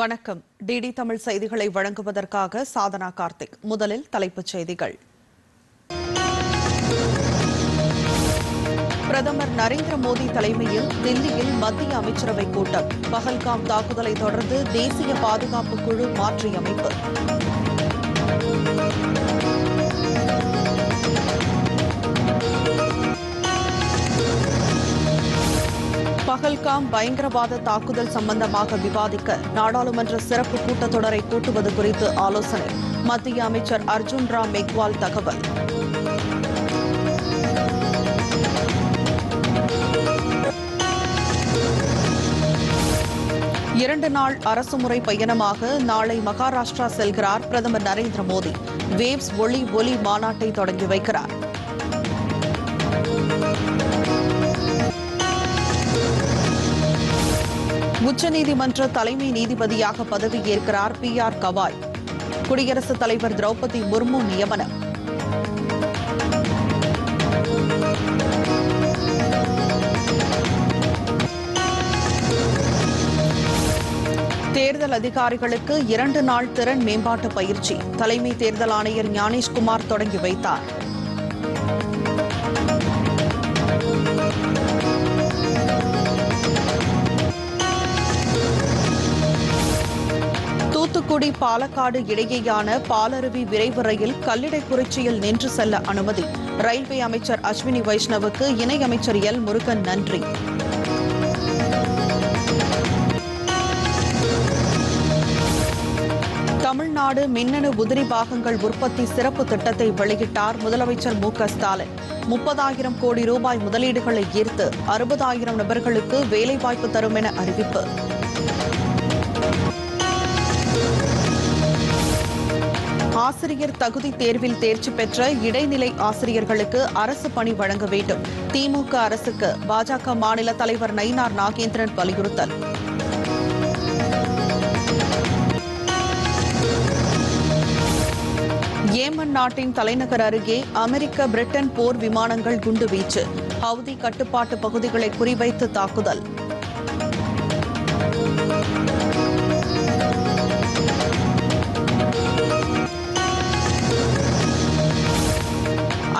வணக்கம். டிடி தமிழ் செய்திகளை வழங்குவதற்காக சாதனா கார்த்திக். முதலில் தலைப்புச் செய்திகள். பிரதமர் நரேந்திர மோடி தலைமையில் தில்லியில் மத்திய அமைச்சரவை கூட்டம். பகல்காம் தாக்குதலை தொடர்ந்து தேசிய பாதுகாப்பு குழு மாற்றியமைப்பு. பகல்காம் பயங்கரவாத தாக்குதல் சம்பந்தமாக விவாதிக்க நாடாளுமன்ற சிறப்பு கூட்டத்தொடரை கூட்டுவது குறித்து ஆலோசனை. மத்திய அமைச்சர் அர்ஜுன் ராம் மெக்வால் தகவல். இரண்டு நாள் அரசுமுறை பயணமாக நாளை மகாராஷ்டிரா செல்கிறார் பிரதமர் நரேந்திர மோடி. வேவ்ஸ் ஒளி ஒலி மாநாட்டை தொடங்கி வைக்கிறார். உச்சநீதிமன்ற தலைமை நீதிபதியாக பதவியேற்கிறார் பி ஆர் கவாய். குடியரசுத் தலைவர் திரௌபதி முர்மு நியமனம். தேர்தல் அதிகாரிகளுக்கு இரண்டு நாள் திறன் மேம்பாட்டு பயிற்சி. தலைமை தேர்தல் ஆணையர் ஞானேஷ்குமார் தொடங்கி வைத்தார். தூத்துக்குடி பாலக்காடு இடையேயான பாலருவி விரைவு ரயில் கல்லிடைக்குறிச்சியில் நின்று செல்ல அனுமதி. ரயில்வே அமைச்சர் அஸ்வினி வைஷ்ணவுக்கு இணையமைச்சர் எல். முருகன் நன்றி. தமிழ்நாடு மின்னணு உதிரி பாகங்கள் உற்பத்தி சிறப்பு திட்டத்தை வெளியிட்டார் முதலமைச்சர் மு. க. ஸ்டாலின். முப்பதாயிரம் கோடி ரூபாய் முதலீடுகளை ஈர்த்து அறுபதாயிரம் நபர்களுக்கு வேலைவாய்ப்பு தரும் என அறிவிப்பு. ஆசிரியர் தகுதி தேர்வில் தேர்ச்சி பெற்ற இடைநிலை ஆசிரியர்களுக்கு அரசு பணி வழங்க வேண்டும். திமுக அரசுக்கு பாஜக மாநில தலைவர் நயினார் நாகேந்திரன் வலியுறுத்தல். ஏமன் நாட்டின் தலைநகர் அருகே அமெரிக்க பிரிட்டன் போர் விமானங்கள் குண்டுவீச்சு ஹவுதி கட்டுப்பாட்டு பகுதிகளை குறிவைத்து தாக்குதல்.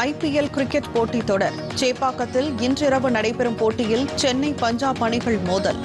ஐபிஎல் கிரிக்கெட் போட்டித் தொடர். சேப்பாக்கத்தில் இன்றிரவு நடைபெறும் போட்டியில் சென்னை பஞ்சாப் அணிகள் மோதல்.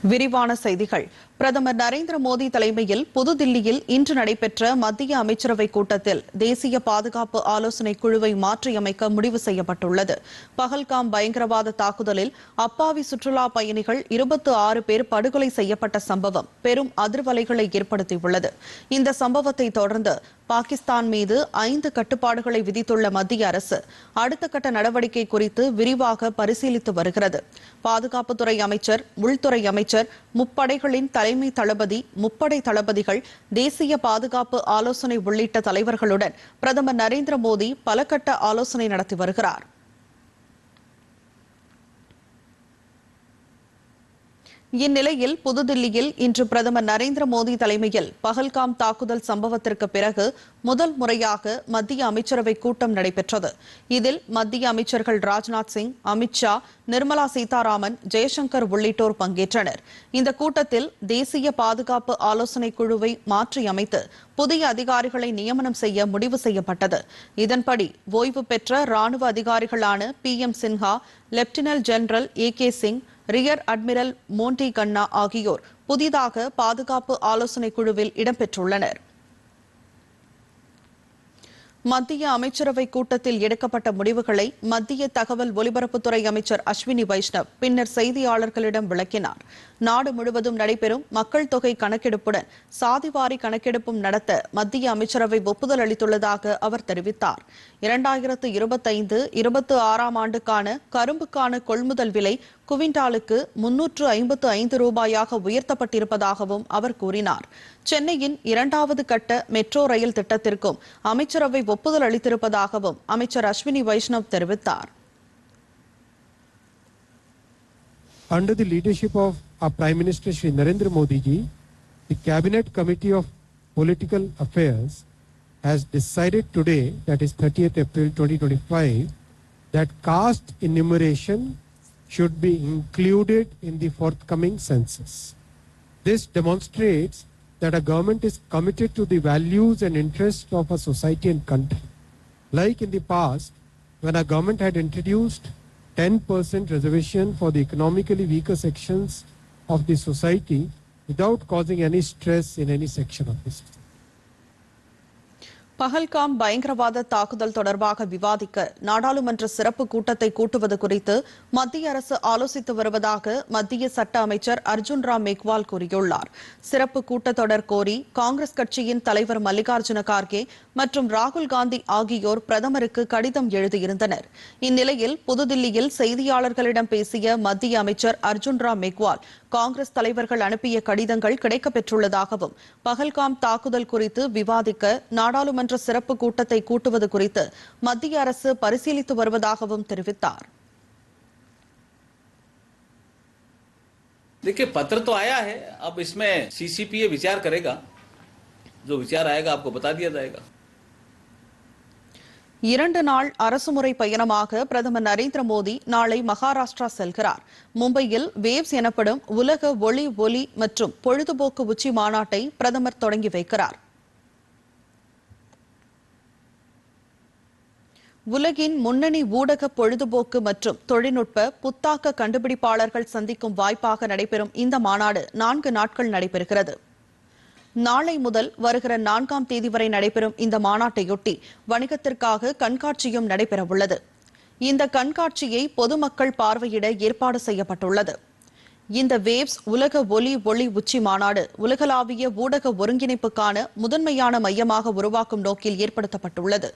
விரிவான செய்திகள். பிரதமர் நரேந்திர மோடி தலைமையில் புதுதில்லியில் இன்று நடைபெற்ற மத்திய அமைச்சரவை கூட்டத்தில் தேசிய பாதுகாப்பு ஆலோசனை குழுவை மாற்றியமைக்க முடிவு செய்யப்பட்டுள்ளது. பகல்காம் பயங்கரவாத தாக்குதலில் அப்பாவி சுற்றுலா பயணிகள் இருபத்து ஆறு பேர் படுகொலை செய்யப்பட்ட சம்பவம் பெரும் அதிர்வலைகளை ஏற்படுத்தியுள்ளது. இந்த சம்பவத்தை தொடர்ந்து பாகிஸ்தான் மீது ஐந்து கட்டுப்பாடுகளை விதித்துள்ள மத்திய அரசு அடுத்த கட்ட நடவடிக்கை குறித்து விரிவாக பரிசீலித்து வருகிறது. பாதுகாப்புத்துறை அமைச்சர் உள்துறை அமைச்சர் முப்படைகளின் தலை தலைமை தளபதி முப்படை தளபதிகள் தேசிய பாதுகாப்பு ஆலோசனை உள்ளிட்ட தலைவர்களுடன் பிரதமர் நரேந்திர மோடி பல கட்ட ஆலோசனை நடத்தி வருகிறார். இந்நிலையில் புதுதில்லியில் இன்று பிரதமர் நரேந்திர மோடி தலைமையில் பகல்காம் தாக்குதல் சம்பவத்திற்கு பிறகு முதல் முறையாக மத்திய அமைச்சரவை கூட்டம் நடைபெற்றது. இதில் மத்திய அமைச்சர்கள் ராஜ்நாத் சிங் அமித்ஷா நிர்மலா சீதாராமன் ஜெயசங்கர் உள்ளிட்டோர் பங்கேற்றனர். இந்த கூட்டத்தில் தேசிய பாதுகாப்பு ஆலோசனை குழுவை மாற்றியமைத்து புதிய அதிகாரிகளை நியமனம் செய்ய முடிவு செய்யப்பட்டது. இதன்படி ஓய்வு பெற்ற ராணுவ அதிகாரிகளான P M Sinha lieutenant general A K Singh rear admiral Monty Khanna ஆகியோர் புதிதாக பாதுகாப்பு ஆலோசனைக் குழுவில் இடம்பெற்றுள்ளனர். மத்திய அமைச்சரவை கூட்டத்தில் எடுக்கப்பட்ட முடிவுகளை மத்திய தகவல் ஒலிபரப்புத்துறை அமைச்சர் அஸ்வினி வைஷ்ணவ் பின்னர் செய்தியாளர்களிடம் விளக்கினார். நாடு முழுவதும் நடைபெறும் மக்கள் தொகை கணக்கெடுப்புடன் சாதிவாரி கணக்கெடுப்பும் நடத்த மத்திய அமைச்சரவை ஒப்புதல் அளித்துள்ளதாக அவர் தெரிவித்தார். இரண்டாயிரத்து இருபத்தைந்து இருபத்தி ஆறாம் ஆண்டுக்கான கரும்புக்கான கொள்முதல் விலை குவிண்டாலுக்கு முன்னூற்று ஐம்பத்து ஐந்து ரூபாயாக உயர்த்தப்பட்டிருப்பதாகவும் அவர் கூறினார் சென்னையின் இரண்டாவது கட்ட மெட்ரோ ரயில் திட்டத்திற்கும் அமைச்சரவை ஒப்புதல் அளித்திருப்பதாகவும் அமைச்சர் அஸ்வினி வைஷ்ணவ் தெரிவித்தார் under the leadership of our Prime Minister Shri Narendra Modi ji, the Cabinet Committee of Political Affairs has decided today, that is 30th April 2025, that caste enumeration should be included in the forthcoming census. This demonstrates that a government is committed to the values and interests of a society and country. Like in the past, when a government had introduced 10% reservation for the economically weaker sections of the society without causing any stress in any section of the society. Pahalgam பயங்கரவாத தாக்குதல் தொடர்பாக விவாதிக்க நாடாளுமன்ற சிறப்பு கூட்டத்தை கூட்டுவது குறித்து மத்திய அரசு ஆலோசித்து வருவதாக மத்திய சட்ட அமைச்சர் அர்ஜுன் ராம் மேக்வால் கூறியுள்ளார். சிறப்பு கூட்டத்தொடர் கோரி காங்கிரஸ் கட்சியின் தலைவர் மல்லிகார்ஜுன கார்கே மற்றும் ராகுல் காந்தி ஆகியோர் பிரதமருக்கு கடிதம் எழுதியிருந்தனர். இந்நிலையில் புதுதில்லியில் செய்தியாளர்களிடம் பேசிய மத்திய அமைச்சர் அர்ஜுன் ராம் மேக்வால் காங்கிரஸ் தலைவர்கள் அனுப்பிய கடிதங்கள் கிடைக்கப்பெற்றுள்ளதாகவும் பஹல்காம் தாக்குதல் குறித்து விவாதிக்க நாடாளுமன்ற சிறப்பு கூட்டத்தை கூட்டுவது குறித்து மத்திய அரசு பரிசீலித்து வருவதாகவும் தெரிவித்தார் देखिए पत्र तो आया है अब इसमें सीसीपीए विचार करेगा जो विचार आएगा आपको बता दिया जाएगा இரண்டு நாள் அரசுமுறை பயணமாக பிரதமர் நரேந்திர மோடி நாளை மகாராஷ்டிரா செல்கிறார் மும்பையில் வேவ்ஸ் எனப்படும் உலக ஒளி ஒலி மற்றும் பொழுதுபோக்கு உச்சி மாநாட்டை பிரதமர் தொடங்கி வைக்கிறார் உலகின் முன்னணி ஊடக பொழுதுபோக்கு மற்றும் தொழில்நுட்ப புத்தாக்க கண்டுபிடிப்பாளர்கள் சந்திக்கும் வாய்ப்பாக நடைபெறும் இந்த மாநாடு நான்கு நாட்கள் நடைபெறுகிறது. நாளை முதல் வருகிற நான்காம் தேதி வரை நடைபெறும் இந்த மாநாட்டையொட்டி வணிகத்திற்காக கண்காட்சியும் நடைபெறவுள்ளது. இந்த கண்காட்சியை பொதுமக்கள் பார்வையிட ஏற்பாடு செய்யப்பட்டுள்ளது. இந்த வேவ்ஸ் உலக ஒலி ஒளி உச்சி மாநாடு உலகளாவிய ஊடக ஒருங்கிணைப்புக்கான முதன்மையான மையமாக உருவாக்கும் நோக்கில் ஏற்படுத்தப்பட்டுள்ளது.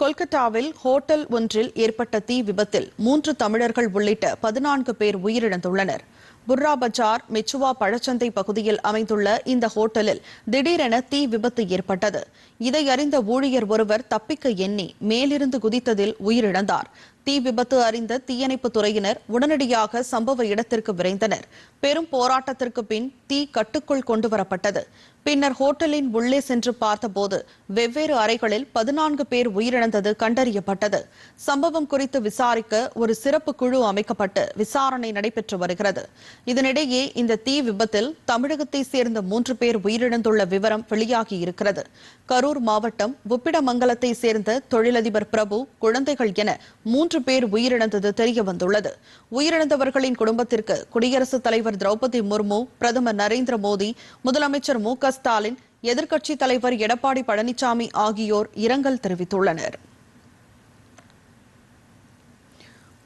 கொல்கத்தாவில் ஹோட்டல் ஒன்றில் ஏற்பட்ட தீ விபத்தில் மூன்று தமிழர்கள் உள்ளிட்ட பதினான்கு பேர் உயிரிழந்துள்ளனர். புர்ரா பஜார் மெச்சுவா பழச்சந்தை பகுதியில் அமைந்துள்ள இந்த ஹோட்டலில் திடீரென தீ விபத்து ஏற்பட்டது. இதை அறிந்த ஊழியர் ஒருவர் தப்பிக்க எண்ணி மேலிருந்து குதித்ததில் உயிரிழந்தார். தீ விபத்து அறிந்த தீயணைப்பு துறையினர் உடனடியாக சம்பவ இடத்திற்கு விரைந்தனர். பெரும் போராட்டத்திற்கு பின் தீ கட்டுக்குள் கொண்டுவரப்பட்டது. பின்னர் ஹோட்டலின் உள்ளே சென்று பார்த்தபோது வெவ்வேறு அறைகளில் பதினான்கு பேர் உயிரிழந்தது கண்டறியப்பட்டது. சம்பவம் குறித்து விசாரிக்க ஒரு சிறப்பு குழு அமைக்கப்பட்டு விசாரணை நடைபெற்று வருகிறது. இதனிடையே இந்த தீ விபத்தில் தமிழகத்தை சேர்ந்த மூன்று பேர் உயிரிழந்துள்ள விவரம் வெளியாகி இருக்கிறது. கரூர் மாவட்டம் உப்பிடமங்கலத்தை சேர்ந்த தொழிலதிபர் பிரபு குழந்தைகள் என மூன்று மூன்று பேர் உயிரிழந்தது தெரியவந்துள்ளது. உயிரிழந்தவர்களின் குடும்பத்திற்கு குடியரசுத் தலைவர் திரௌபதி முர்மு பிரதமர் நரேந்திர மோடி முதலமைச்சர் மு ஸ்டாலின் எதிர்க்கட்சித் தலைவர் எடப்பாடி பழனிசாமி ஆகியோர் இரங்கல் தெரிவித்துள்ளனர்.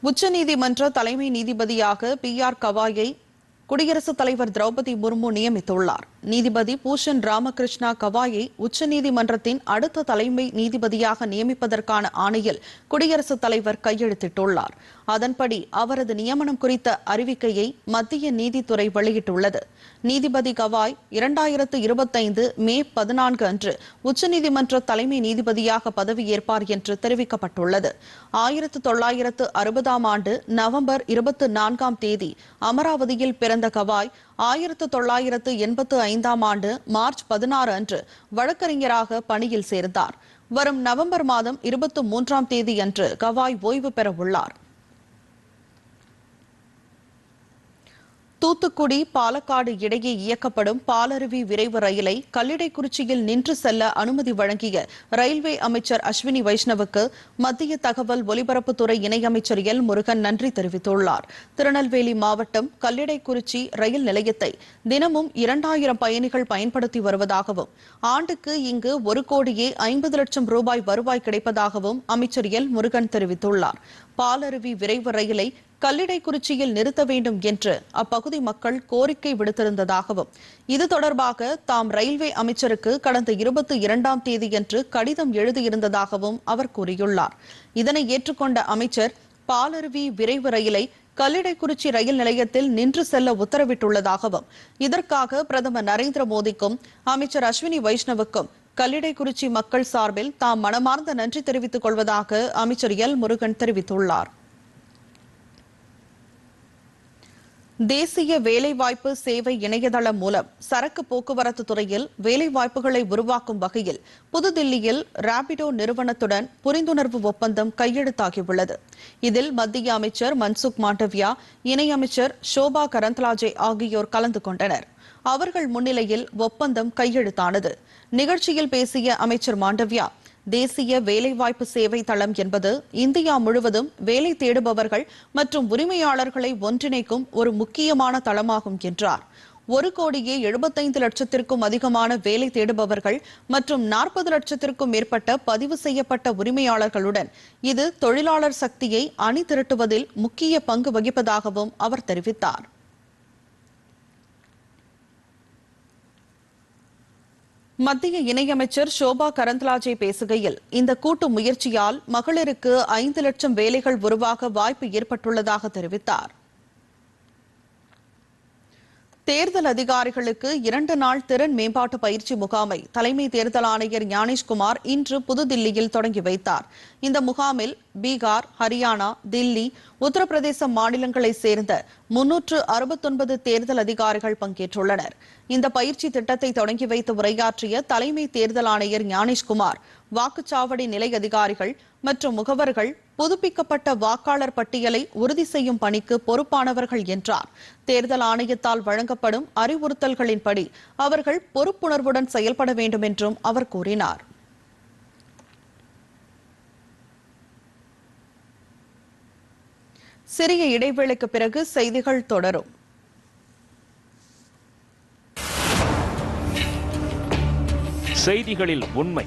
உச்சநீதிமன்ற தலைமை நீதிபதியாக பி ஆர் கவாயை குடியரசுத் தலைவர் திரௌபதி முர்மு நியமித்துள்ளார். நீதிபதி பூஷன் ராமகிருஷ்ணா கவாயை உச்சநீதிமன்றத்தின் அடுத்த தலைமை நீதிபதியாக நியமிப்பதற்கான ஆணையில் குடியரசுத் தலைவர் கையெழுத்திட்டுள்ளார். அதன்படி அவரது நியமனம் குறித்த அறிவிக்கையை மத்திய நீதித்துறை வெளியிட்டுள்ளது. நீதிபதி கவாய் இரண்டாயிரத்து இருபத்தைந்து மே பதினான்கு அன்று உச்சநீதிமன்ற தலைமை நீதிபதியாக பதவியேற்பார் என்று தெரிவிக்கப்பட்டுள்ளது. ஆயிரத்து தொள்ளாயிரத்து அறுபதாம் ஆண்டு நவம்பர் இருபத்தி நான்காம் தேதி அமராவதியில் பிறந்த கவாய் ஆயிரத்து தொள்ளாயிரத்து எண்பத்து ஐந்தாம் ஆண்டு மார்ச் பதினாறு அன்று வழக்கறிஞராக பணியில் சேர்ந்தார். வரும் நவம்பர் மாதம் இருபத்தி மூன்றாம் தேதி அன்று கவாய் ஓய்வு பெற உள்ளார். தூத்துக்குடி பாலக்காடு இடையே இயக்கப்படும் பாலருவி விரைவு ரயிலை கல்லிடைக்குறிச்சியில் நின்று செல்ல அனுமதி வழங்கிய ரயில்வே அமைச்சர் அஸ்வினி வைஷ்ணவுக்கு மத்திய தகவல் ஒலிபரப்புத்துறை இணையமைச்சர் எல் முருகன் நன்றி தெரிவித்துள்ளார். திருநெல்வேலி மாவட்டம் கல்லிடைக்குறிச்சி ரயில் நிலையத்தை தினமும் இரண்டாயிரம் பயணிகள் பயன்படுத்தி வருவதாகவும் ஆண்டுக்கு இங்கு ஒரு கோடியே ஐம்பது லட்சம் ரூபாய் வருவாய் கிடைப்பதாகவும் அமைச்சர் எல் முருகன் தெரிவித்துள்ளார். பாலருவி விரைவு ரயிலை கல்லிடைக்குறிச்சியில் நிறுத்த வேண்டும் என்று அப்பகுதி மக்கள் கோரிக்கை விடுத்திருந்ததாகவும் இது தொடர்பாக தாம் ரயில்வே அமைச்சருக்கு கடந்த இருபத்தி இரண்டாம் தேதியன்று கடிதம் எழுதியிருந்ததாகவும் அவர் கூறியுள்ளார். இதனை ஏற்றுக்கொண்ட அமைச்சர் பாலருவி விரைவு ரயிலை கல்லிடைக்குறிச்சி ரயில் நிலையத்தில் நின்று செல்ல உத்தரவிட்டுள்ளதாகவும் இதற்காக பிரதமர் நரேந்திர மோடிக்கும் அமைச்சர் அஸ்வினி வைஷ்ணவுக்கும் கல்லிடைக்குறிச்சி மக்கள் சார்பில் தாம் மனமார்ந்த நன்றி தெரிவித்துக் கொள்வதாக அமைச்சர் எல் முருகன் தெரிவித்துள்ளார். தேசிய வேலைவாய்ப்பு சேவை இணையதளம் மூலம் சரக்கு போக்குவரத்து துறையில் வேலைவாய்ப்புகளை உருவாக்கும் வகையில் புதுதில்லியில் ராபிடோ நிறுவனத்துடன் புரிந்துணர்வு ஒப்பந்தம் கையெழுத்தாகியுள்ளது. இதில் மத்திய அமைச்சர் மன்சுக் மாண்டவியா இணையமைச்சர் ஷோபா கரந்த்லாஜே ஆகியோர் கலந்து கொண்டனர். அவர்கள் முன்னிலையில் ஒப்பந்தம் கையெழுத்தானது. நிகழ்ச்சியில் பேசிய அமைச்சர் மாண்டவியா தேசிய வேலைவாய்ப்பு சேவை தளம் என்பது இந்தியா முழுவதும் வேலை தேடுபவர்கள் மற்றும் உரிமையாளர்களை ஒன்றிணைக்கும் ஒரு முக்கியமான தளமாகும் என்றார். ஒரு கோடியே எழுபத்தைந்து லட்சத்திற்கும் அதிகமான வேலை தேடுபவர்கள் மற்றும் நாற்பது லட்சத்திற்கும் மேற்பட்ட பதிவு செய்யப்பட்ட உரிமையாளர்களுடன் இது தொழிலாளர் சக்தியை அணி திரட்டுவதில் முக்கிய பங்கு வகிப்பதாகவும் அவர் தெரிவித்தார். மத்திய இணையமைச்சர் ஷோபா கரந்த்லாஜே பேசுகையில் இந்த கூட்டு முயற்சியால் மகளிருக்கு ஐந்து லட்சம் வேலைகள் உருவாக வாய்ப்பு ஏற்பட்டுள்ளதாக தெரிவித்தார். தேர்தல் அதிகாரிகளுக்கு இரண்டு நாள் திறன் மேம்பாட்டு பயிற்சி முகாமை தலைமை தேர்தல் ஆணையர் ஞானேஷ்குமார் இன்று புதுதில்லியில் தொடங்கி வைத்தார். இந்த முகாமில் பீகார் ஹரியானா தில்லி உத்தரப்பிரதேச மாநிலங்களைச் சேர்ந்த முன்னூற்று அறுபத்தொன்பது தேர்தல் அதிகாரிகள் பங்கேற்றுள்ளனர். இந்த பயிற்சி திட்டத்தை தொடங்கி வைத்து உரையாற்றிய தலைமை தேர்தல் ஆணையர் ஞானேஷ்குமார் வாக்குச்சாவடி நிலை அதிகாரிகள் மற்றும் முகவர்கள் புதுப்பிக்கப்பட்ட வாக்காளர் பட்டியலை உறுதி செய்யும் பணிக்கு பொறுப்பானவர்கள் என்றார். தேர்தல் ஆணையத்தால் வழங்கப்படும் அறிவுறுத்தல்களின்படி அவர்கள் பொறுப்புணர்வுடன் செயல்பட வேண்டும் என்றும் அவர் கூறினார். சிறிய இடைவேளைக்கு பிறகு செய்திகள் தொடரும். செய்திகளில் உண்மை.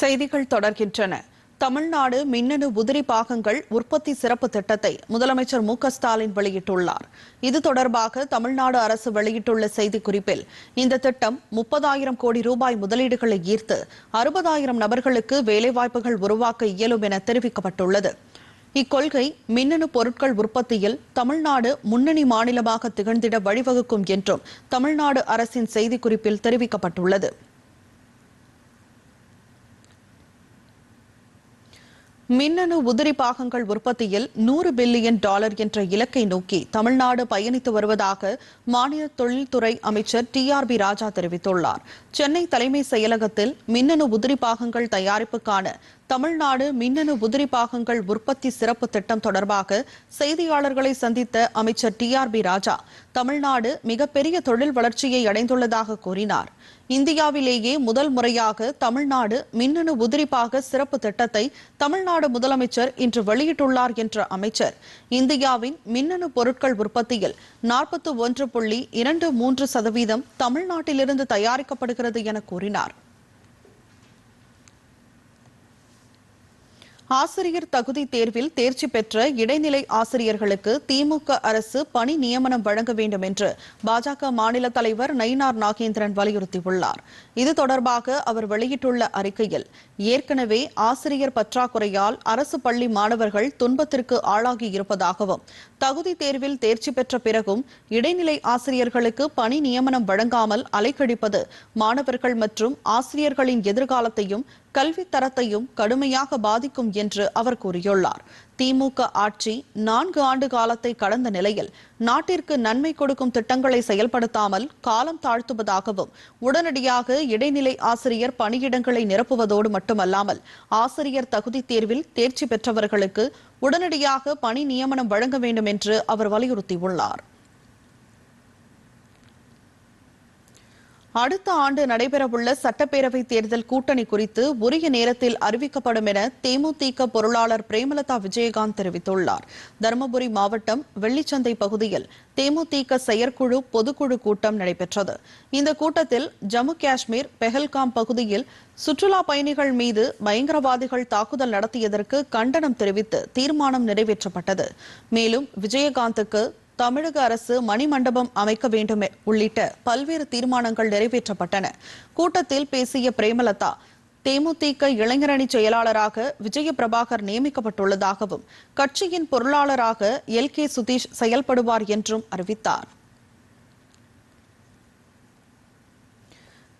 செய்திகள் தொடர்கின்றன. தமிழ்நாடு மின்னணு உதிரி பாகங்கள் உற்பத்தி சிறப்பு திட்டத்தை முதலமைச்சர் மு ஸ்டாலின் வெளியிட்டுள்ளார். இது தொடர்பாக தமிழ்நாடு அரசு வெளியிட்டுள்ள செய்திக்குறிப்பில் இந்த திட்டம் முப்பதாயிரம் கோடி ரூபாய் முதலீடுகளை ஈர்த்து அறுபதாயிரம் நபர்களுக்கு வேலைவாய்ப்புகள் உருவாக்க இயலும் என தெரிவிக்கப்பட்டுள்ளது. இக்கொள்கை மின்னணு பொருட்கள் உற்பத்தியில் தமிழ்நாடு முன்னணி மாநிலமாக திகழ்ந்திட வழிவகுக்கும் என்றும் தமிழ்நாடு அரசின் செய்திக்குறிப்பில் தெரிவிக்கப்பட்டுள்ளது. மின்னணு உதிரி பாகங்கள் உற்பத்தியில் நூறு பில்லியன் டாலர் என்ற இலக்கை நோக்கி தமிழ்நாடு பயணித்து வருவதாக மாநில தொழில்துறை அமைச்சர் டி ஆர் பி ராஜா தெரிவித்துள்ளார். சென்னை தலைமை செயலகத்தில் மின்னணு உதிரி பாகங்கள் தயாரிப்புக்கான தமிழ்நாடு மின்னணு உதிரி பாகங்கள் உற்பத்தி சிறப்பு திட்டம் தொடர்பாக செய்தியாளர்களை சந்தித்த அமைச்சர் T R B Raja Tamil Nadu மிகப்பெரிய தொழில் வளர்ச்சியை அடைந்துள்ளதாக கூறினார். இந்தியாவிலேயே முதல் முறையாக தமிழ்நாடு மின்னணு உதிரிப்பாக சிறப்பு திட்டத்தை தமிழ்நாடு முதலமைச்சர் இன்று வெளியிட்டுள்ளார் என்ற அமைச்சர். இந்தியாவின் மின்னணு பொருட்கள் உற்பத்தியில் நாற்பத்தி ஒன்று புள்ளி இரண்டு மூன்று சதவீதம் தமிழ்நாட்டிலிருந்து தயாரிக்கப்படுகிறது என கூறினார். ஆசிரியர் தகுதி தேர்வில் தேர்ச்சி பெற்ற இடைநிலை ஆசிரியர்களுக்கு திமுக அரசு பணி நியமனம் வழங்க வேண்டும் என்று பாஜக மாநில தலைவர் நயினார் நாகேந்திரன் வலியுறுத்தியுள்ளார். இது தொடர்பாக அவர் வெளியிட்டுள்ள அறிக்கையில் ஏற்கனவே ஆசிரியர் பற்றாக்குறையால் அரசு பள்ளி மாணவர்கள் துன்பத்திற்கு ஆளாகி இருப்பதாகவும் தகுதி தேர்வில் தேர்ச்சி பெற்ற பிறகும் இடைநிலை ஆசிரியர்களுக்கு பணி நியமனம் வழங்காமல் அலைக்கழிப்பது மாணவர்கள் மற்றும் ஆசிரியர்களின் எதிர்காலத்தையும் கல்வி தரத்தையும் கடுமையாக பாதிக்கும் என்று அவர் கூறியுள்ளார். திமுக ஆட்சி நான்கு ஆண்டு காலத்தை கடந்த நிலையில் நாட்டிற்கு நன்மை கொடுக்கும் திட்டங்களை செயல்படுத்தாமல் காலம் தாழ்த்துவதாகவும் உடனடியாக இடைநிலை ஆசிரியர் பணியிடங்களை நிரப்புவதோடு மட்டுமல்லாமல் ஆசிரியர் தகுதி தேர்வில் தேர்ச்சி பெற்றவர்களுக்கு உடனடியாக பணி நியமனம் வழங்க வேண்டும் என்று அவர் வலியுறுத்தியுள்ளார். அடுத்த ஆண்டு நடைபெறவுள்ள சட்டப்பேரவை தேர்தல் கூட்டணி குறித்து உரிய நேரத்தில் அறிவிக்கப்படும் என தேமுதிக பொருளாளர் பிரேமலதா விஜயகாந்த் தெரிவித்துள்ளார். தருமபுரி மாவட்டம் வெள்ளிச்சந்தை பகுதியில் தேமுதிக செயற்குழு பொதுக்குழு கூட்டம் நடைபெற்றது. இந்த கூட்டத்தில் ஜம்மு காஷ்மீர் பெஹல்காம் பகுதியில் சுற்றுலா பயணிகள் மீது பயங்கரவாதிகள் தாக்குதல் நடத்தியதற்கு கண்டனம் தெரிவித்து தீர்மானம் நிறைவேற்றப்பட்டது. மேலும் விஜயகாந்துக்கு தமிழக அரசு மணிமண்டபம் அமைக்க வேண்டும் உள்ளிட்ட பல்வேறு தீர்மானங்கள் நிறைவேற்றப்பட்டன. கூட்டத்தில் பேசிய பிரேமலதா தேமுதிக இளைஞரணி செயலாளராக விஜய பிரபாகர் நியமிக்கப்பட்டுள்ளதாகவும் கட்சியின் பொருளாளராக எல் கே சுதீஷ் செயல்படுவார் என்றும் அறிவித்தார்.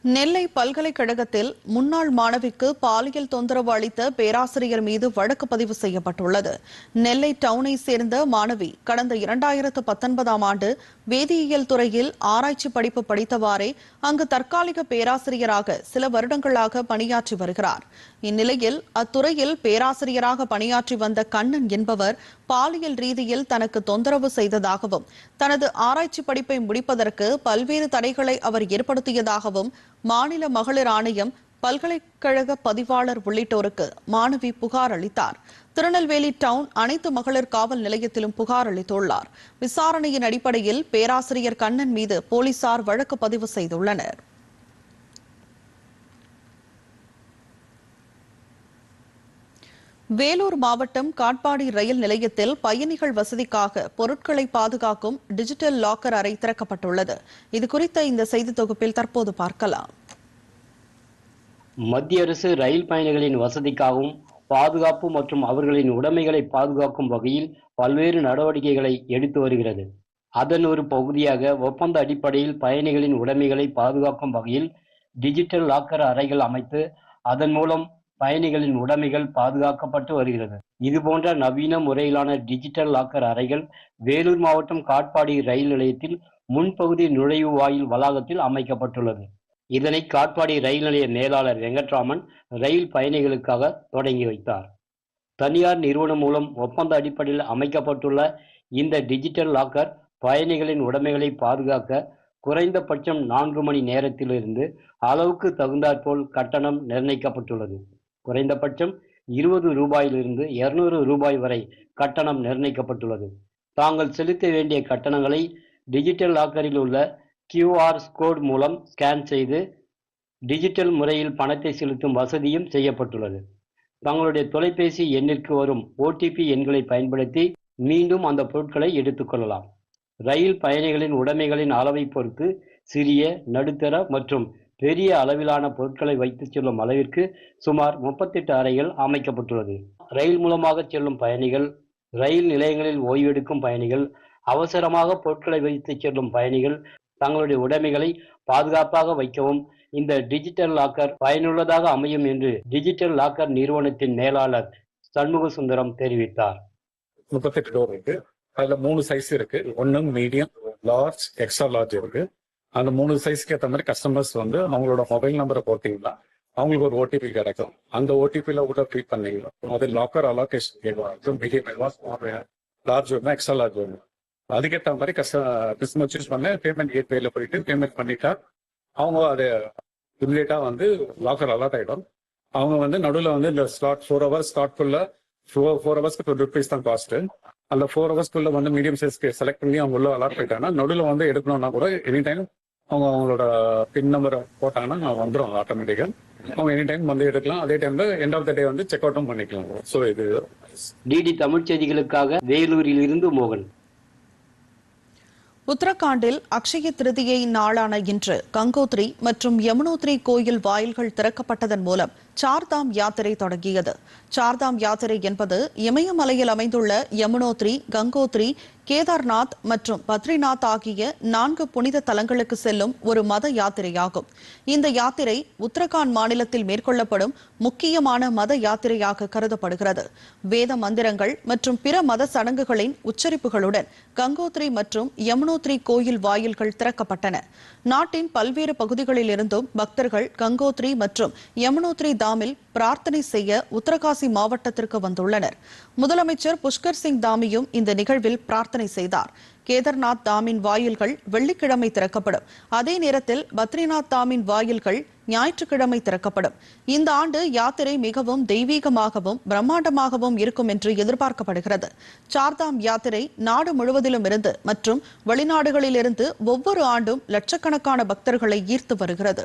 நெல்லை பல்கலைக்கழகத்தில் முன்னாள் மாணவிக்கு பாலியல் தொந்தரவு அளித்த பேராசிரியர் மீது வழக்கு பதிவு செய்யப்பட்டுள்ளது. நெல்லை டவுனை சேர்ந்த மாணவி கடந்த இரண்டாயிரத்து பத்தொன்பதாம் ஆண்டு வேதியியல் துறையில் ஆராய்ச்சி படிப்பு படித்தவாறே அங்கு தற்காலிக பேராசிரியராக சில வருடங்களாக பணியாற்றி வருகிறார். இந்நிலையில் அத்துறையில் பேராசிரியராக பணியாற்றி வந்த கண்ணன் என்பவர் பாலியல் ரீதியில் தனக்கு தொந்தரவு செய்ததாகவும் தனது ஆராய்ச்சி படிப்பை முடிப்பதற்கு பல்வேறு தடைகளை அவர் ஏற்படுத்தியதாகவும் மாநில மகளிர் ஆணையம் பல்கலைக்கழக பதிவாளர் உள்ளிட்டோருக்கு மாணவி புகார் அளித்தார். திருநெல்வேலி டவுன் அனைத்து மகளிர் காவல் நிலையத்திலும் புகார் அளித்துள்ளார். விசாரணையின் அடிப்படையில் பேராசிரியர் கண்ணன் மீது போலீசார் வழக்கு பதிவு செய்துள்ளனர். வேலூர் மாவட்டம் காட்பாடி ரயில் நிலையத்தில் பயணிகள் வசதிக்காக பொருட்களை பாதுகாக்கும் டிஜிட்டல் லாக்கர் அறை திறக்கப்பட்டுள்ளது. இது குறித்த இந்த செய்தி தொகுப்பில் தற்போது பார்க்கலாம். மத்திய அரசு ரயில் பயணிகளின் வசதிக்காகவும் பாதுகாப்பு மற்றும் அவர்களின் உடைமைகளை பாதுகாக்கும் வகையில் பல்வேறு நடவடிக்கைகளை எடுத்து வருகிறது. அதன் ஒரு பகுதியாக ஒப்பந்த அடிப்படையில் பயணிகளின் உடைமைகளை பாதுகாக்கும் வகையில் டிஜிட்டல் லாக்கர் அறைகள் அமைத்து அதன் மூலம் பயணிகளின் உடைமைகள் பாதுகாக்கப்பட்டு வருகிறது. இதுபோன்ற நவீன முறையிலான டிஜிட்டல் லாக்கர் அறைகள் வேலூர் மாவட்டம் காட்பாடி ரயில் நிலையத்தில் முன்பகுதி நுழைவு வாயில் வளாகத்தில் அமைக்கப்பட்டுள்ளது. இதனை காட்பாடி ரயில் நிலைய மேலாளர் வெங்கட்ராமன் ரயில் பயணிகளுக்காக தொடங்கி வைத்தார். தனியார் நிறுவனம் மூலம் ஒப்பந்த அடிப்படையில் அமைக்கப்பட்டுள்ள இந்த டிஜிட்டல் லாக்கர் பயணிகளின் உடைமைகளை பாதுகாக்க குறைந்தபட்சம் நான்கு மணி நேரத்திலிருந்து அளவுக்கு தகுந்தாற்போல் கட்டணம் நிர்ணயிக்கப்பட்டுள்ளது. குறைந்தபட்சம் இருபது ரூபாயிலிருந்து இருநூறு ரூபாய் வரை கட்டணம் நிர்ணயிக்கப்பட்டுள்ளது. தாங்கள் செலுத்த வேண்டிய கட்டணங்களை டிஜிட்டல் லாக்கரில் உள்ள கியூஆர் கோட் மூலம் ஸ்கேன் செய்து டிஜிட்டல் முறையில் பணத்தை செலுத்தும் வசதியும் செய்யப்பட்டுள்ளது. தங்களுடைய தொலைபேசி எண்ணிற்கு வரும் ஓடிபி எண்களை பயன்படுத்தி மீண்டும் அந்த பொருட்களை எடுத்துக்கொள்ளலாம் ரயில் பயணிகளின் உடைமைகளின் அளவை பொறுத்து சிறிய நடுத்தர மற்றும் பெரிய அளவிலான பொருட்களை வைத்துச் செல்லும் அளவிற்கு சுமார் முப்பத்தெட்டு அறைகள் அமைக்கப்பட்டுள்ளது. ரயில் மூலமாக செல்லும் பயணிகள் ரயில் நிலையங்களில் ஓய்வெடுக்கும் பயணிகள் அவசரமாக பொருட்களை வைத்து செல்லும் பயணிகள் தங்களுடைய உடைமைகளை பாதுகாப்பாக வைக்கவும் இந்த டிஜிட்டல் லாக்கர் பயனுள்ளதாக அமையும் என்று டிஜிட்டல் லாக்கர் நிறுவனத்தின் மேலாளர் சண்முக சுந்தரம் தெரிவித்தார். முப்பத்தெட்டு டோர் இருக்கு. அதுல மூணு சைஸ் இருக்கு. ஒன்னு மீடியம் லார்ஜ் எக்ஸ்ட்ரா லார்ஜ் இருக்கு. அந்த மூணு சைஸ்க்கு ஏற்ற மாதிரி கஸ்டமர்ஸ் வந்து அவங்களோட மொபைல் நம்பரை போட்டீங்கன்னா அவங்களுக்கு ஒரு ஓடிபி கிடைக்கும். அந்த ஓடிபியில் கூட ஃபீட் பண்ணீங்கன்னா அது லாக்கர் அலோகேஷன் கேட்கும் மீடியம் வேணுமா ஸ்மால் லார்ஜ் வேணுமா எக்ஸ்ட்ரா லார்ஜ் வேணும்? அதுக்கேற்ற மாதிரி கஸ்ட கஸ்டமர் சூஸ் பண்ண பேமெண்ட் கேட்வேல போயிட்டு பேமெண்ட் பண்ணிட்டா அவங்க அது இம்மிடியட்டா வந்து லாக்கர் அலாட் ஆகிடும் அவங்க வந்து நடுவில் வந்து இந்த ஸ்லாட் ஃபோர் ஹவர்ஸ் ஸ்லாட்குள்ள ஃபோர் ஃபோர் ஹவர்ஸ்க்கு டுவெண்ட்டி ருபீஸ் தான் காஸ்ட் அந்த ஃபோர் ஹவர்ஸ்க்குள்ள வந்து மீடியம் சைஸ்க்கு செலக்ட் பண்ணி அவங்க உள்ள அலாட் போயிட்டாங்கன்னா நடுவில் வந்து எடுக்கணும்னா கூட எனி டைம் அவங்க அவங்களோட பின் நம்பரை போட்டாங்கன்னா வந்துடும் ஆட்டோமேட்டிக்கா அவங்க எனி டைம் வந்து எடுக்கலாம். அதே டைம்ல எண்ட் ஆஃப் த டே வந்து செக் அவுட்டும் பண்ணிக்கலாம். ஸோ இது டிடி தமிழ் செய்திகளுக்காக வேலூரில் இருந்து மோகன். உத்தரகாண்டில் அக்ஷய திருதியை நாளான இன்று கங்கோத்ரி மற்றும் யமுனோத்ரி கோயில் வாயில்கள் திறக்கப்பட்டதன் மூலம் சார்தாம் யாத்திரை தொடங்கியது. சார்தாம் யாத்திரை என்பது இமயமலையில் அமைந்துள்ள யமுனோத்ரி கங்கோத்ரி கேதார்நாத் மற்றும் பத்ரிநாத் ஆகிய நான்கு புனித தலங்களுக்கு செல்லும் ஒரு மத யாத்திரையாகும். இந்த யாத்திரை உத்தரகாண்ட் மாநிலத்தில் மேற்கொள்ளப்படும் முக்கியமான மத யாத்திரையாக கருதப்படுகிறது. வேத மந்திரங்கள் மற்றும் பிற மத சடங்குகளின் உச்சரிப்புகளுடன் கங்கோத்ரி மற்றும் யமுனோத்ரி கோயில் வாயில்கள் திறக்கப்பட்டன. நாட்டின் பல்வேறு பகுதிகளிலிருந்தும் பக்தர்கள் கங்கோத்ரி மற்றும் யமுனோத்ரி தாமில் பிரார்த்தனை செய்ய உத்தரகாசி மாவட்டத்திற்கு வந்துள்ளனர். முதலமைச்சர் புஷ்கர் சிங் தாமியும் இந்த நிகழ்வில் பிரார்த்தனை செய்தார். கேதர்நாத் தாமின் வாயில்கள் வெள்ளிக்கிழமை திறக்கப்படும். அதே நேரத்தில் பத்ரிநாத் தாமின் வாயில்கள் ஞாயிற்றுக்கிழமை திறக்கப்படும். இந்த ஆண்டு யாத்திரை மிகவும் தெய்வீகமாகவும் பிரம்மாண்டமாகவும் இருக்கும் என்று எதிர்பார்க்கப்படுகிறது. சார்தாம் யாத்திரை நாடு முழுவதிலும் இருந்து மற்றும் வெளிநாடுகளிலிருந்து ஒவ்வொரு ஆண்டும் லட்சக்கணக்கான பக்தர்களை ஈர்த்து வருகிறது.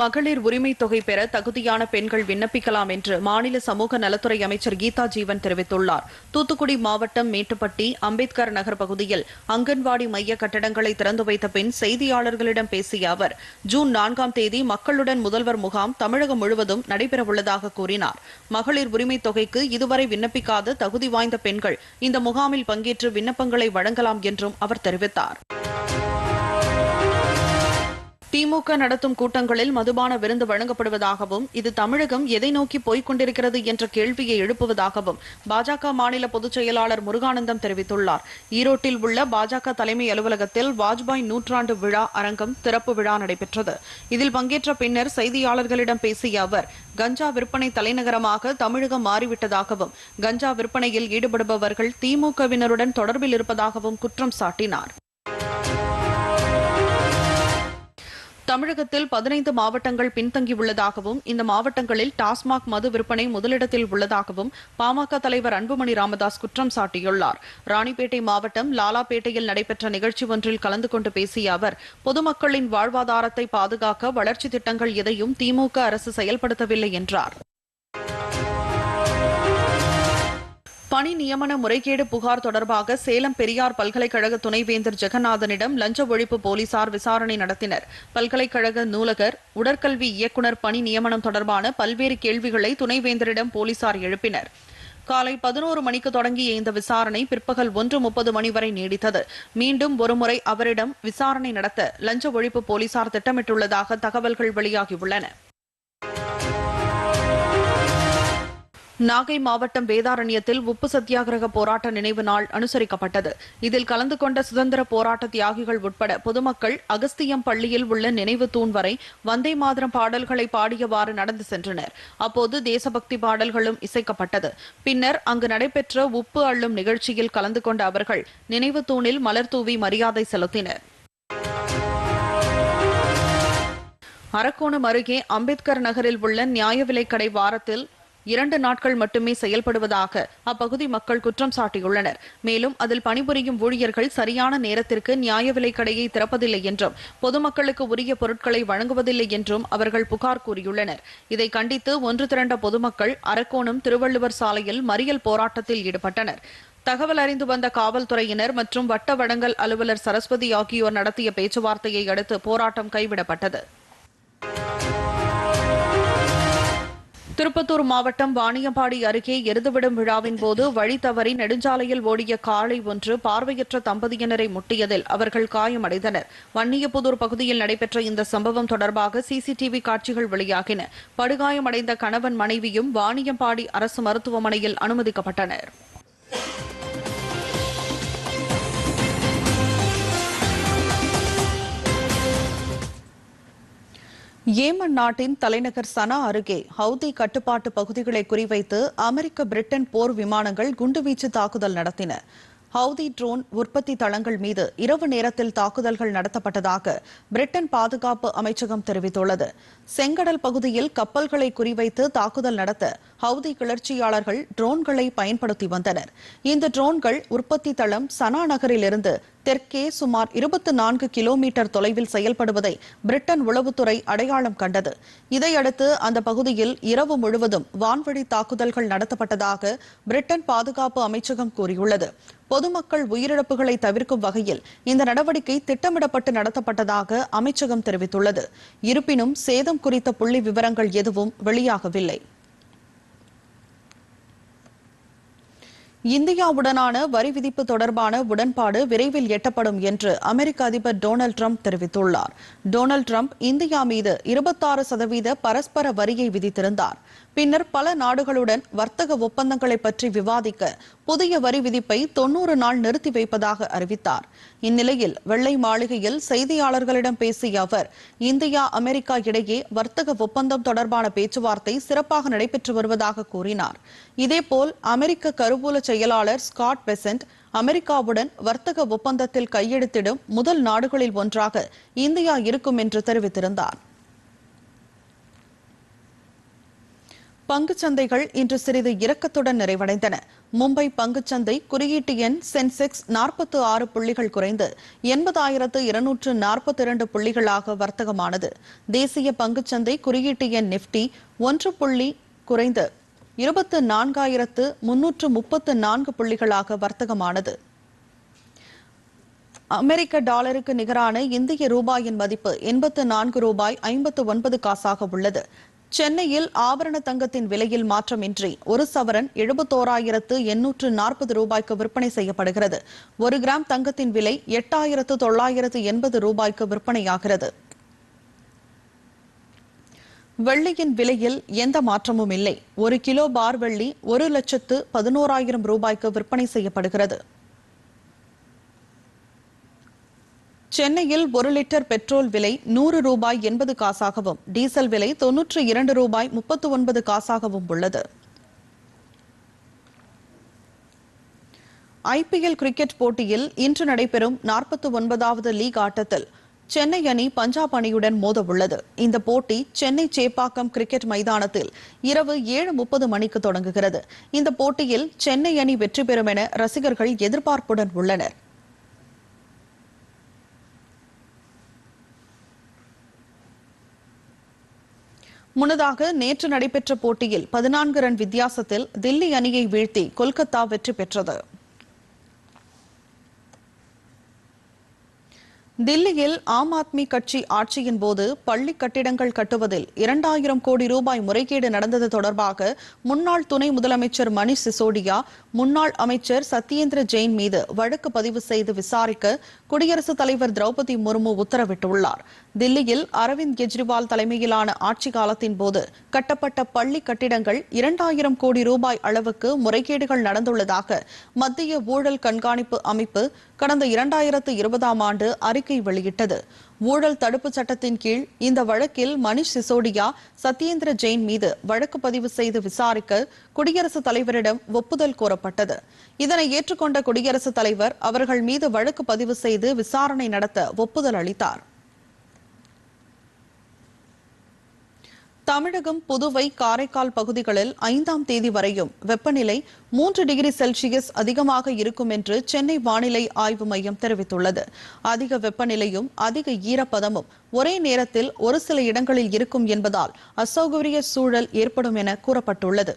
மகளிர் உரிமை தொகை பெற தகுதியான பெண்கள் விண்ணப்பிக்கலாம் என்று மாநில சமூக நலத்துறை அமைச்சர் கீதா ஜீவன் தெரிவித்துள்ளார். தூத்துக்குடி மாவட்டம் மேட்டுப்பட்டி அம்பேத்கர் நகர் பகுதியில் அங்கன்வாடி மைய கட்டடங்களை திறந்து வைத்த பின் செய்தியாளர்களிடம் பேசிய அவர் ஜூன் நான்காம் தேதி மக்களுடன் முதல்வர் முகாம் தமிழகம் முழுவதும் நடைபெறவுள்ளதாக கூறினார். மகளிர் உரிமை தொகைக்கு இதுவரை விண்ணப்பிக்காத தகுதி வாய்ந்த பெண்கள் இந்த முகாமில் பங்கேற்று விண்ணப்பங்களை வழங்கலாம் என்றும் அவர் தெரிவித்தார். திமுக நடத்தும் கூட்டங்களில் மதுபான விருந்து வழங்கப்படுவதாகவும் இது தமிழகம் எதை நோக்கி போய்க் கொண்டிருக்கிறது என்ற கேள்வியை எழுப்புவதாகவும் பாஜக மாநில பொதுச் செயலாளர் முருகானந்தம் தெரிவித்துள்ளார். ஈரோட்டில் உள்ள பாஜக தலைமை அலுவலகத்தில் வாஜ்பாய் நூற்றாண்டு விழா அரங்கம் திறப்பு விழா நடைபெற்றது. இதில் பங்கேற்ற பின்னர் செய்தியாளர்களிடம் பேசிய அவர் கஞ்சா விற்பனை தலைநகரமாக தமிழகம் மாறிவிட்டதாகவும் கஞ்சா விற்பனையில் ஈடுபடுபவர்கள் திமுகவினருடன் தொடர்பில் இருப்பதாகவும் குற்றம் சாட்டினார். தமிழகத்தில் பதினைந்து மாவட்டங்கள் பின்தங்கியுள்ளதாகவும் இந்த மாவட்டங்களில் டாஸ்மாக் மது விற்பனை முதலிடத்தில் உள்ளதாகவும் பாமக தலைவர் அன்புமணி ராமதாஸ் குற்றம் சாட்டியுள்ளார். ராணிப்பேட்டை மாவட்டம் லாலாப்பேட்டையில் நடைபெற்ற நிகழ்ச்சி ஒன்றில் கலந்து கொண்டு பேசிய அவர் பொதுமக்களின் வாழ்வாதாரத்தை பாதுகாக்க வளர்ச்சி திட்டங்கள் எதையும் திமுக அரசு செயல்படுத்தவில்லை என்றார். பணி நியமன முறைகேடு புகார் தொடர்பாக சேலம் பெரியார் பல்கலைக்கழக துணைவேந்தர் ஜெகநாதனிடம் லஞ்ச ஒழிப்பு போலீசார் விசாரணை நடத்தினர். பல்கலைக்கழக நூலகர் உடற்கல்வி இயக்குநர் பணி நியமனம் தொடர்பான பல்வேறு கேள்விகளை துணைவேந்தரிடம் போலீசார் எழுப்பினர். காலை பதினோரு மணிக்கு தொடங்கிய இந்த விசாரணை பிற்பகல் ஒன்று முப்பது மணி வரை நீடித்தது. மீண்டும் ஒருமுறை அவரிடம் விசாரணை நடத்த லஞ்ச ஒழிப்பு போலீசார் திட்டமிட்டுள்ளதாக தகவல்கள் வெளியாகியுள்ளன. நாகை மாவட்டம் வேதாரண்யத்தில் உப்பு சத்தியாகிரக போராட்ட நினைவு நாள் அனுசரிக்கப்பட்டது. இதில் கலந்து கொண்ட சுதந்திர போராட்ட தியாகிகள் உட்பட பொதுமக்கள் அகஸ்தியம் பள்ளியில் உள்ள நினைவு தூண் வரை வந்தே மாதரம் பாடல்களை பாடியவாறு நடந்து சென்றனர். அப்போது தேசபக்தி பாடல்களும் இசைக்கப்பட்டது. பின்னர் அங்கு நடைபெற்ற உப்பு அள்ளும் நிகழ்ச்சியில் கலந்து கொண்ட அவர்கள் நினைவு தூணில் மலர் தூவி மரியாதை செலுத்தினர். அரக்கோணம் அருகே அம்பேத்கர் நகரில் உள்ள நியாய விலைக்கடை வாரத்தில் இரண்டு நாட்கள் மட்டுமே செயல்படுவதாக அப்பகுதி மக்கள் குற்றம் சாட்டியுள்ளனர். மேலும் அதில் பணிபுரியும் ஊழியர்கள் சரியான நேரத்திற்கு நியாய விலைக் கடையை திறப்பதில்லை என்றும் பொதுமக்களுக்கு உரிய பொருட்களை வழங்குவதில்லை என்றும் அவர்கள் புகார் கூறியுள்ளனர். இதை கண்டித்து ஒன்று திரண்ட பொதுமக்கள் அரக்கோணம் திருவள்ளுவர் சாலையில் மறியல் போராட்டத்தில் ஈடுபட்டனர். தகவல் அறிந்து வந்த காவல்துறையினர் மற்றும் வட்ட வடங்கல் அலுவலர் சரஸ்வதி ஆகியோர் நடத்திய பேச்சுவார்த்தையை அடுத்து போராட்டம் கைவிடப்பட்டது. திருப்பத்தூர் மாவட்டம் வாணியம்பாடி அருகே எருதுவிடும் விழாவின் போது வழி தவறி நெடுஞ்சாலையில் ஓடிய காளை ஒன்று பார்வையற்ற தம்பதியினரை முட்டியதில் அவர்கள் காயமடைந்தனர். வன்னியப்புதூர் பகுதியில் நடைபெற்ற இந்த சம்பவம் தொடர்பாக சிசிடிவி காட்சிகள் வெளியாகின. படுகாயமடைந்த கணவன் மனைவியும் வாணியம்பாடி அரசு மருத்துவமனையில் அனுமதிக்கப்பட்டனர். ஏமன் நாட்டின் தலைநகர் சனா அருகே ஹவுதி கட்டுப்பாட்டு பகுதிகளை குறிவைத்து அமெரிக்க பிரிட்டன் போர் விமானங்கள் குண்டுவீச்சு தாக்குதல் நடத்தின. ஹவுதி ட்ரோன் உற்பத்தி தளங்கள் மீது இரவு நேரத்தில் தாக்குதல்கள் நடத்தப்பட்டதாக பிரிட்டன் பாதுகாப்பு அமைச்சகம் தெரிவித்துள்ளது. செங்கடல் பகுதியில் கப்பல்களை குறிவைத்து தாக்குதல் நடத்த ஹவுதி கிளர்ச்சியாளர்கள் ட்ரோன்களை பயன்படுத்தி வந்தனர். இந்த ட்ரோன்கள் உற்பத்தி தளம் சனா நகரிலிருந்து தெற்கே சுமார் இருபத்தி நான்கு கிலோமீட்டர் தொலைவில் செயல்படுவதை பிரிட்டன் உளவுத்துறை அடையாளம் கண்டது. இதையடுத்து அந்த பகுதியில் இரவு முழுவதும் வான்வழி தாக்குதல்கள் நடத்தப்பட்டதாக பிரிட்டன் பாதுகாப்பு அமைச்சகம் கூறியுள்ளது. பொதுமக்கள் உயிரிழப்புகளை தவிர்க்கும் வகையில் இந்த நடவடிக்கை திட்டமிடப்பட்டு நடத்தப்பட்டதாக அமைச்சகம் தெரிவித்துள்ளது. இருப்பினும் சேதம் குறித்த புள்ளி விவரங்கள் எதுவும் வெளியாகவில்லை. இந்தியாவுடனான வரி விதிப்பு தொடர்பான உடன்பாடு விரைவில் எட்டப்படும் என்று அமெரிக்க அதிபர் டொனால்டு ட்ரம்ப் தெரிவித்துள்ளார். டொனால்டு ட்ரம்ப் இந்தியா மீது இருபத்தாறு சதவீத பரஸ்பர வரியை விதித்திருந்தார். பின்னர் பல நாடுகளுடன் வர்த்தக ஒப்பந்தங்களை பற்றி விவாதிக்க புதிய வரி விதிப்பை தொன்னூறு நாள் நிறுத்தி வைப்பதாக அறிவித்தார். இந்நிலையில் வெள்ளை மாளிகையில் செய்தியாளர்களிடம் பேசிய அவர் இந்தியா அமெரிக்கா இடையே வர்த்தக ஒப்பந்தம் தொடர்பான பேச்சுவார்த்தை சிறப்பாக நடைபெற்று வருவதாக கூறினார். இதேபோல் அமெரிக்க கருவூல செயலாளர் ஸ்காட் பெசன்ட் அமெரிக்காவுடன் வர்த்தக ஒப்பந்தத்தில் கையெழுத்திடும் முதல் நாடுகளில் ஒன்றாக இந்தியா இருக்கும் என்று தெரிவித்திருந்தார். பங்குச் சந்தைகள் இன்று சிறிது இறக்கத்துடன் நிறைவடைந்தன. மும்பை பங்குச்சந்தை குறியீட்டு எண் சென்செக்ஸ் நாற்பத்து ஆறு புள்ளிகள் குறைந்து எண்பதாயிரத்து இருநூற்று நாற்பத்தி இரண்டு புள்ளிகளாக வர்த்தகமானது. தேசிய பங்குச்சந்தை குறியீட்டு எண் நிப்டி ஒன்று புள்ளி குறைந்து இருபத்து நான்காயிரத்து முன்னூற்று முப்பத்து நான்கு புள்ளிகளாக வர்த்தகமானது. அமெரிக்க டாலருக்கு நிகரான இந்திய ரூபாயின் மதிப்பு எண்பத்து நான்கு ரூபாய் ஐம்பத்து ஒன்பது காசாக உள்ளது. சென்னையில் ஆபரண தங்கத்தின் விலையில் மாற்றமின்றி ஒரு சவரன் எழுபத்தோராயிரத்து எண்ணூற்று நாற்பது ரூபாய்க்கு விற்பனை செய்யப்படுகிறது. ஒரு கிராம் தங்கத்தின் விலை எட்டாயிரத்து தொள்ளாயிரத்து எண்பது ரூபாய்க்கு விற்பனையாகிறது. வெள்ளியின் விலையில் எந்த மாற்றமும் இல்லை. ஒரு கிலோ பார் வெள்ளி ஒரு லட்சத்து பதினோராயிரம் ரூபாய்க்கு விற்பனை செய்யப்படுகிறது. சென்னையில் ஒரு லிட்டர் பெட்ரோல் விலை நூறு ரூபாய் எண்பது காசாகவும் டீசல் விலை தொன்னூற்று இரண்டு ரூபாய் முப்பத்து ஒன்பது காசாகவும் உள்ளது. ஐபிஎல் கிரிக்கெட் போட்டியில் இன்று நடைபெறும் நாற்பத்தி ஒன்பதாவது லீக் ஆட்டத்தில் சென்னை அணி பஞ்சாப் அணியுடன் மோத உள்ளது இந்த போட்டி சென்னை சேப்பாக்கம் கிரிக்கெட் மைதானத்தில் இரவு ஏழு முப்பது மணிக்கு தொடங்குகிறது. இந்த போட்டியில் சென்னை அணி வெற்றி பெறும் என ரசிகர்கள் எதிர்பார்ப்புடன் உள்ளனர். முன்னதாக நேற்று நடைபெற்ற போட்டியில் பதினான்கு ரன் வித்தியாசத்தில் தில்லி அணியை வீழ்த்தி கொல்கத்தா வெற்றி பெற்றது. தில்லியில் ஆம் ஆத்மி கட்சி ஆட்சியின் போது பள்ளி கட்டிடங்கள் கட்டுவதில் இரண்டாயிரம் கோடி ரூபாய் முறைகேடு நடந்தது தொடர்பாக முன்னாள் துணை முதலமைச்சர் மணிஷ் சிசோடியா முன்னாள் அமைச்சர் சத்யேந்திர ஜெயின் மீது வழக்கு பதிவு செய்து விசாரிக்க குடியரசுத் தலைவர் திரௌபதி முர்மு உத்தரவிட்டுள்ளார். தில்லியில் அரவிந்த் கெஜ்ரிவால் தலைமையிலான ஆட்சி காலத்தின் போது கட்டப்பட்ட பள்ளி கட்டிடங்கள் இரண்டாயிரம் கோடி ரூபாய் அளவுக்கு முறைகேடுகள் நடந்துள்ளதாக மத்திய ஊழல் கண்காணிப்பு அமைப்பு கடந்த இரண்டாயிரத்து இருபதாம் ஆண்டு அறிக்கை வெளியிட்டது. ஊழல் தடுப்பு சட்டத்தின் கீழ் இந்த வழக்கில் மணிஷ் சிசோடியா சத்யேந்திர ஜெயின் மீது வழக்கு பதிவு செய்து விசாரிக்க குடியரசுத் தலைவரிடம் ஒப்புதல் கோரப்பட்டது. இதனை ஏற்றுக்கொண்ட குடியரசுத் தலைவர் அவர்கள் மீது வழக்கு பதிவு செய்து விசாரணை நடத்த ஒப்புதல் அளித்தார். தமிழகம் புதுவை காரைக்கால் பகுதிகளில் ஐந்தாம் தேதி வரையும் வெப்பநிலை மூன்று டிகிரி செல்சியஸ் அதிகமாக இருக்கும் என்று சென்னை வானிலை ஆய்வு மையம் தெரிவித்துள்ளது. அதிக வெப்பநிலையும் அதிக ஈரப்பதமும் ஒரே நேரத்தில் ஒரு சில இடங்களில் இருக்கும் என்பதால் அசௌகரிய சூழல் ஏற்படும் என கூறப்பட்டுள்ளது.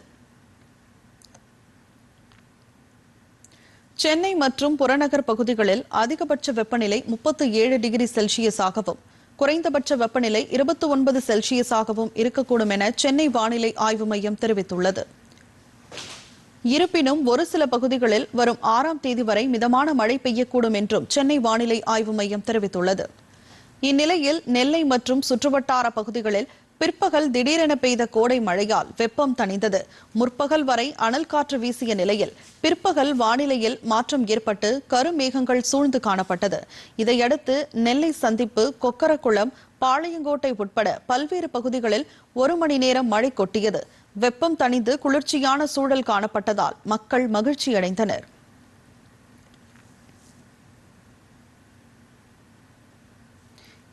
சென்னை மற்றும் புறநகர் பகுதிகளில் அதிகபட்ச வெப்பநிலை முப்பத்து ஏழு டிகிரி செல்சியஸாகவும் குறைந்தபட்ச வெப்பநிலை இருபத்தி ஒன்பது செல்சியஸாகவும் இருக்கக்கூடும் என சென்னை வானிலை ஆய்வு மையம் தெரிவித்துள்ளது. இருப்பினும் ஒரு சில பகுதிகளில் வரும் ஆறாம் தேதி வரை மிதமான மழை பெய்யக்கூடும் என்றும் சென்னை வானிலை ஆய்வு மையம் தெரிவித்துள்ளது. இந்நிலையில் நெல்லை மற்றும் சுற்றுவட்டார பகுதிகளில் பிற்பகல் திடீரென பெய்த கோடை மழையால் வெப்பம் தணிந்தது. முற்பகல் வரை அனல் காற்று வீசிய நிலையில் பிற்பகல் வானிலையில் மாற்றம் ஏற்பட்டு கருமேகங்கள் சூழ்ந்து காணப்பட்டது. இதையடுத்து நெல்லை சந்திப்பு கொக்கரக்குளம் பாளையங்கோட்டை உட்பட பல்வேறு பகுதிகளில் ஒரு மணி நேரம் மழை கொட்டியது. வெப்பம் தணிந்து குளிர்ச்சியான சூழல் காணப்பட்டதால் மக்கள் மகிழ்ச்சியடைந்தனர்.